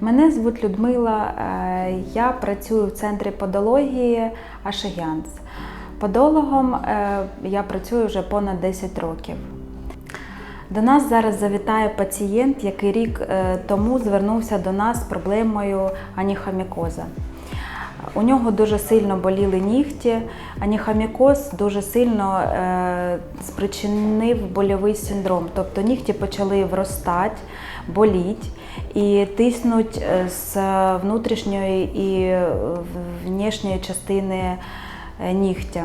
Мене звуть Людмила. е, Я працюю в центрі подології Ашигянс. Подологом е, я працюю вже понад 10 років. До нас зараз завітає пацієнт, який рік е, тому звернувся до нас з проблемою аніхамікоза. У нього дуже сильно боліли нігті. Аніхамікоз дуже сильно е, спричинив больовий синдром. Тобто нігті почали вростати, боліть і тиснуть е, з внутрішньої і внішньої частини е, нігтя.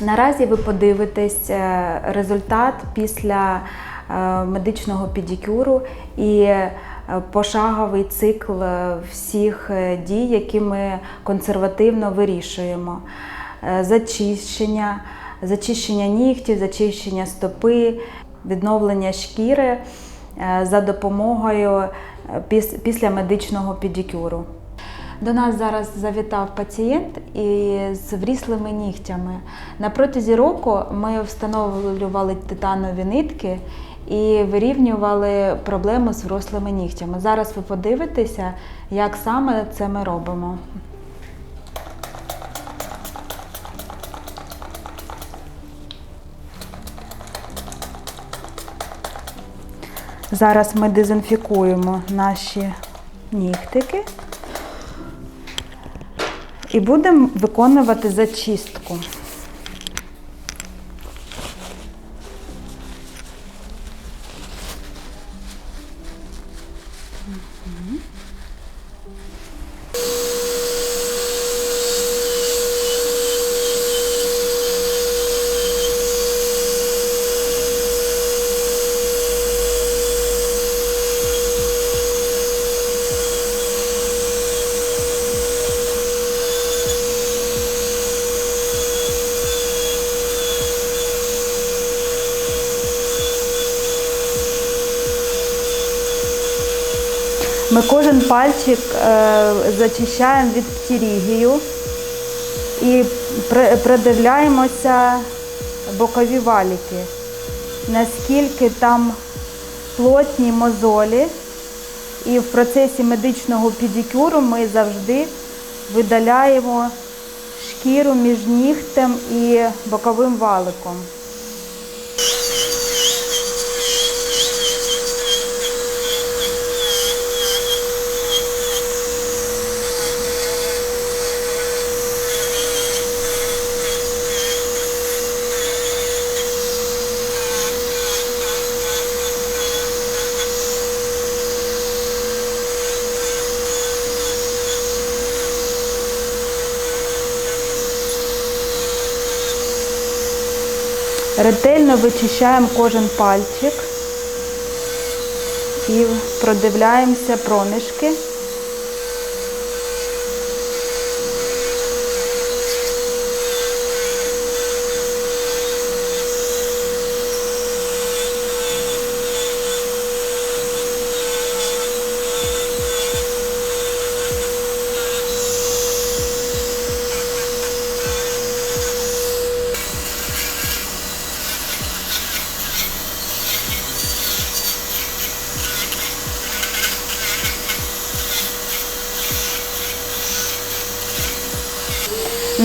Наразі ви подивитесь е, результат після е, медичного педикюру і е, пошаговий цикл е, всіх е, дій, які ми консервативно вирішуємо. Е, Зачищення, зачищення нігтів, зачищення стопи, відновлення шкіри е, за допомогою е, піс- після медичного педикюру. До нас зараз завітав пацієнт із вріслими нігтями. На протязі року ми встановлювали титанові нитки і вирівнювали проблему з врослими нігтями. Зараз ви подивитеся, як саме це ми робимо. Зараз ми дезінфікуємо наші нігтики і будемо виконувати зачистку. Ми кожен пальчик е, зачищаємо від птерігію і при- придивляємося бокові валіки, наскільки там плотні мозолі. І в процесі медичного педикюру ми завжди видаляємо шкіру між нігтем і боковим валиком. Ретельно вичищаємо кожен пальчик і продивляємося проміжки.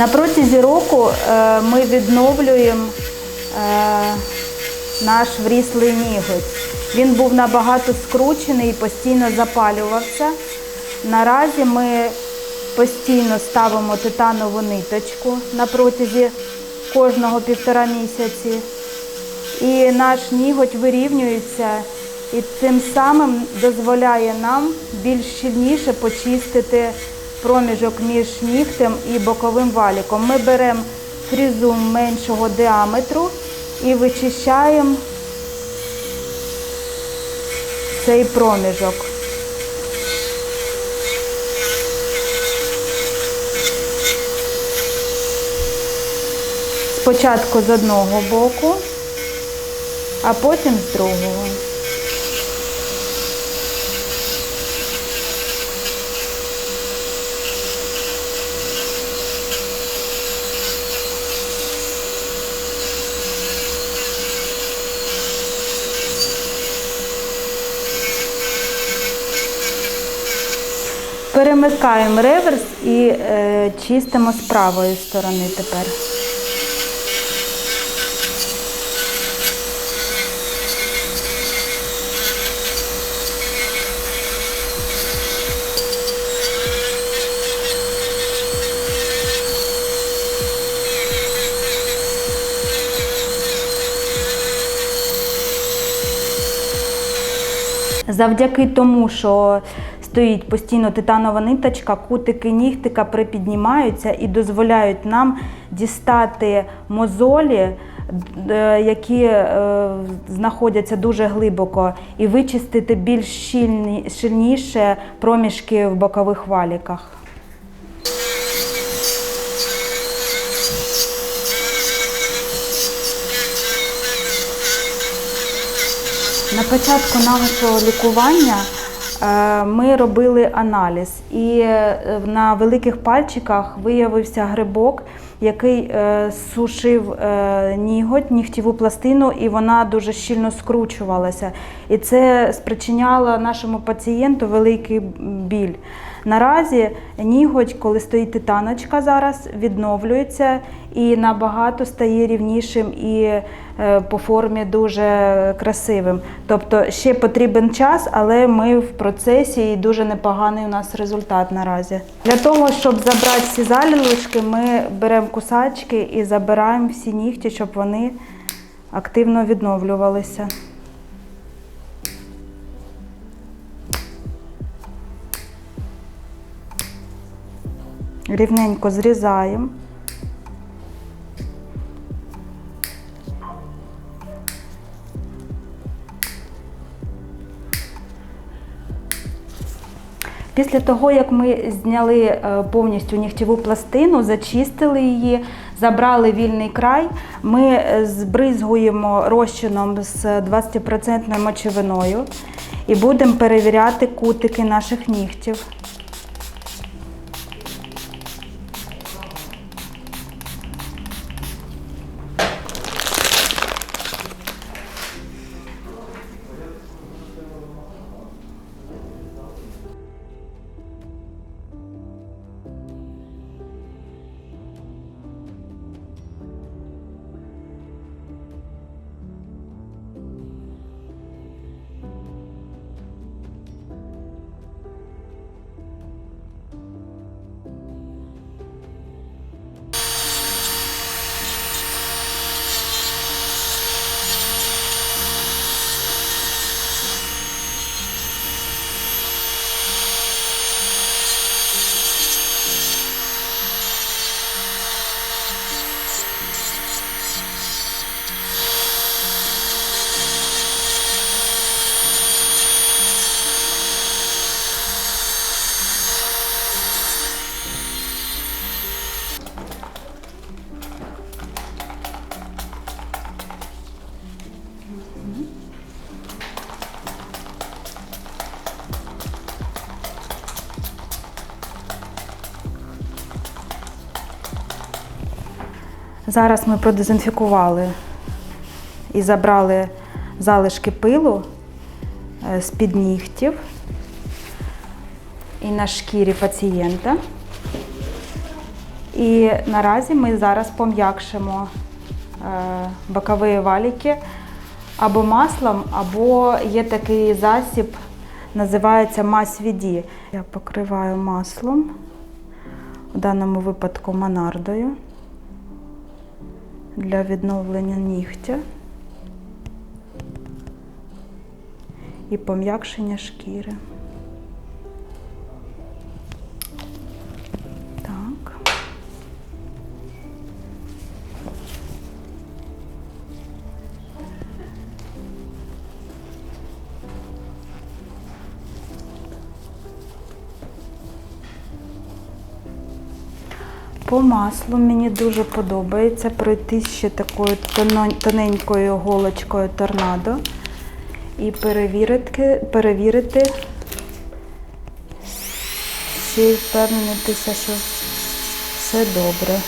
На протязі року е, ми відновлюємо е, наш вріслий ніготь. Він був набагато скручений і постійно запалювався. Наразі ми постійно ставимо титанову ниточку на протязі кожного півтора місяці. І наш ніготь вирівнюється і цим самим дозволяє нам більш щільніше почистити проміжок між нігтем і боковим валіком. Ми беремо фрізу меншого діаметру і вичищаємо цей проміжок. Спочатку з одного боку, а потім з другого. Перемикаємо реверс і е, чистимо з правої сторони тепер. Завдяки тому, що стоїть постійно титанова ниточка, кутики нігтика припіднімаються і дозволяють нам дістати мозолі, які е, знаходяться дуже глибоко, і вичистити більш щільні, щільніше проміжки в бокових валіках. На початку нашого лікування е, ми робили аналіз, і е, на великих пальчиках виявився грибок, який е, сушив е, ніготь, нігтєву пластину, і вона дуже щільно скручувалася. І це спричиняло нашому пацієнту великий біль. Наразі ніготь, коли стоїть титаночка зараз, відновлюється і набагато стає рівнішим і е, по формі дуже красивим. Тобто ще потрібен час, але ми в процесі і дуже непоганий у нас результат наразі. Для того, щоб забрати всі залілочки, ми беремо кусачки і забираємо всі нігті, щоб вони активно відновлювалися. Рівненько зрізаємо. Після того, як ми зняли е, повністю нігтєву пластину, зачистили її, забрали вільний край, ми е, збризгуємо розчином з 20% мочевиною і будемо перевіряти кутики наших нігтів. Зараз ми продезінфікували і забрали залишки пилу е, з-під нігтів і на шкірі пацієнта. І наразі ми зараз пом'якшимо е, бокові валіки або маслом, або є такий засіб, називається мазь віді. Я покриваю маслом, в даному випадку монардою для відновлення нігтя і пом'якшення шкіри. По маслу мені дуже подобається пройти ще такою тоненькою голочкою торнадо і перевірити, перевірити ще впевнитися, що все добре.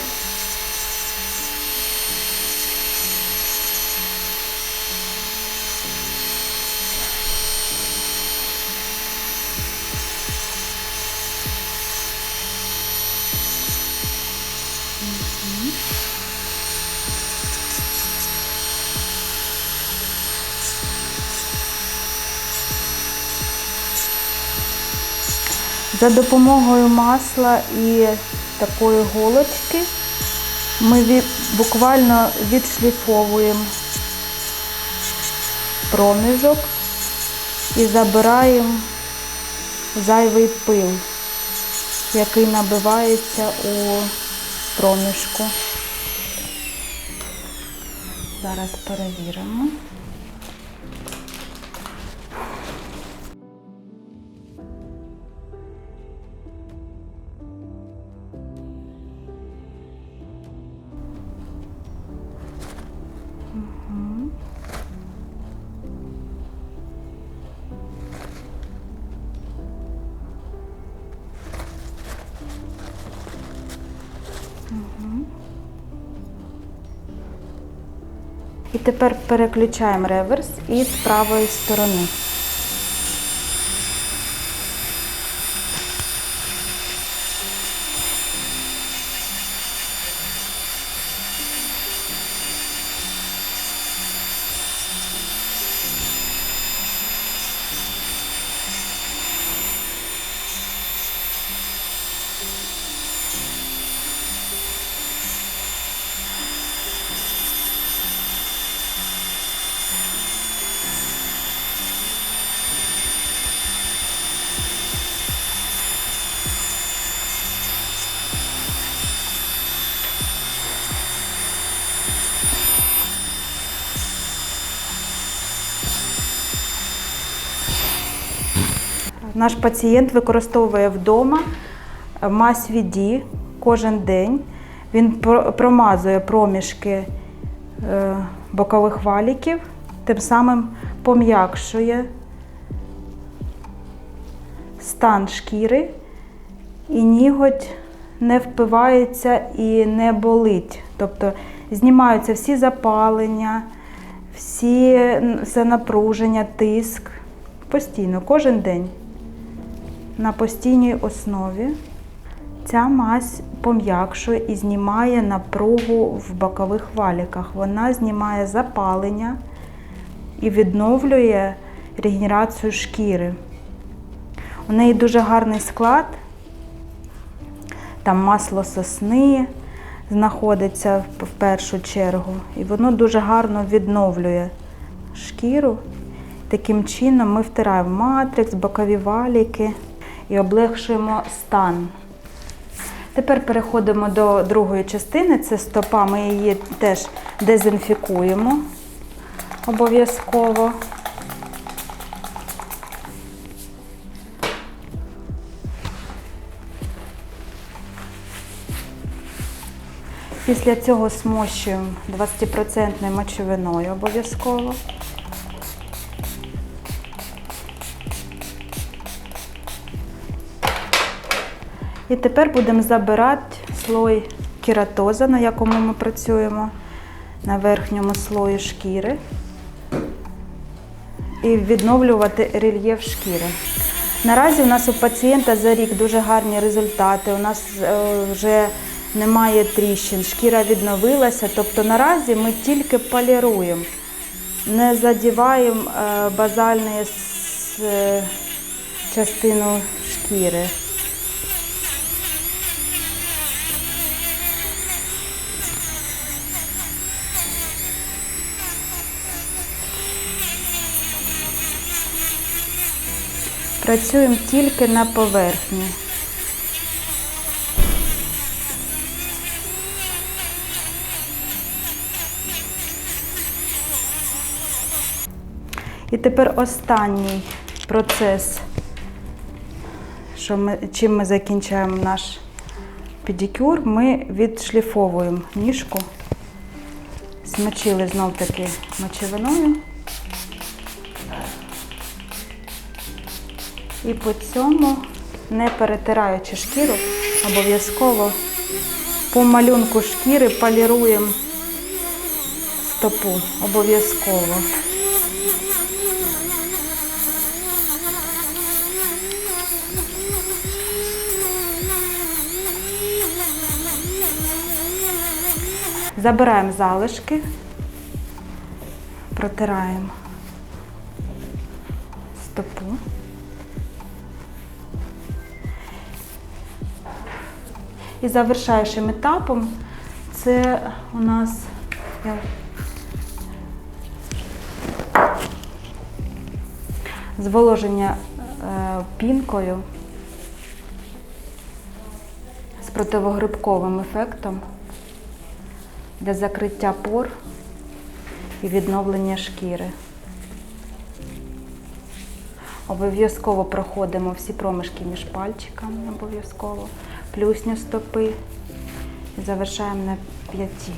За допомогою масла і такої голочки ми буквально відшліфовуємо проміжок і забираємо зайвий пил, який набивається у проміжку. Зараз перевіримо. І тепер переключаємо реверс і з правої сторони. Наш пацієнт використовує вдома мазь VD кожен день. Він промазує проміжки е, бокових валіків, тим самим пом'якшує стан шкіри, і ніготь не впивається і не болить. Тобто знімаються всі запалення, всі, все напруження, тиск постійно, кожен день на постійній основі. Ця мазь пом'якшує і знімає напругу в бокових валіках. Вона знімає запалення і відновлює регенерацію шкіри. У неї дуже гарний склад. Там масло сосни знаходиться в першу чергу, і воно дуже гарно відновлює шкіру. Таким чином ми втираємо матрикс, бокові валіки і облегшуємо стан. Тепер переходимо до другої частини, це стопа. Ми її теж дезінфікуємо обов'язково. Після цього смощуємо 20% мочовиною обов'язково. І тепер будемо забирати слой кератоза, на якому ми працюємо, на верхньому слої шкіри. І відновлювати рельєф шкіри. Наразі у нас у пацієнта за рік дуже гарні результати. У нас е, вже немає тріщин, шкіра відновилася. Тобто наразі ми тільки поліруємо, не задіваємо е, базальну е, частину шкіри. Працюємо тільки на поверхні. І тепер останній процес, що ми, чим ми закінчаємо наш педикюр, ми відшліфовуємо ніжку, смочили знов таки мочевиною. І по цьому, не перетираючи шкіру, обов'язково по малюнку шкіри поліруємо стопу. Обов'язково. Забираємо залишки, протираємо І завершаючим етапом це у нас зволоження е, пінкою з противогрибковим ефектом для закриття пор і відновлення шкіри. Обов'язково проходимо всі проміжки між пальчиками, обов'язково, плюсню стопи завершаємо на п'яті.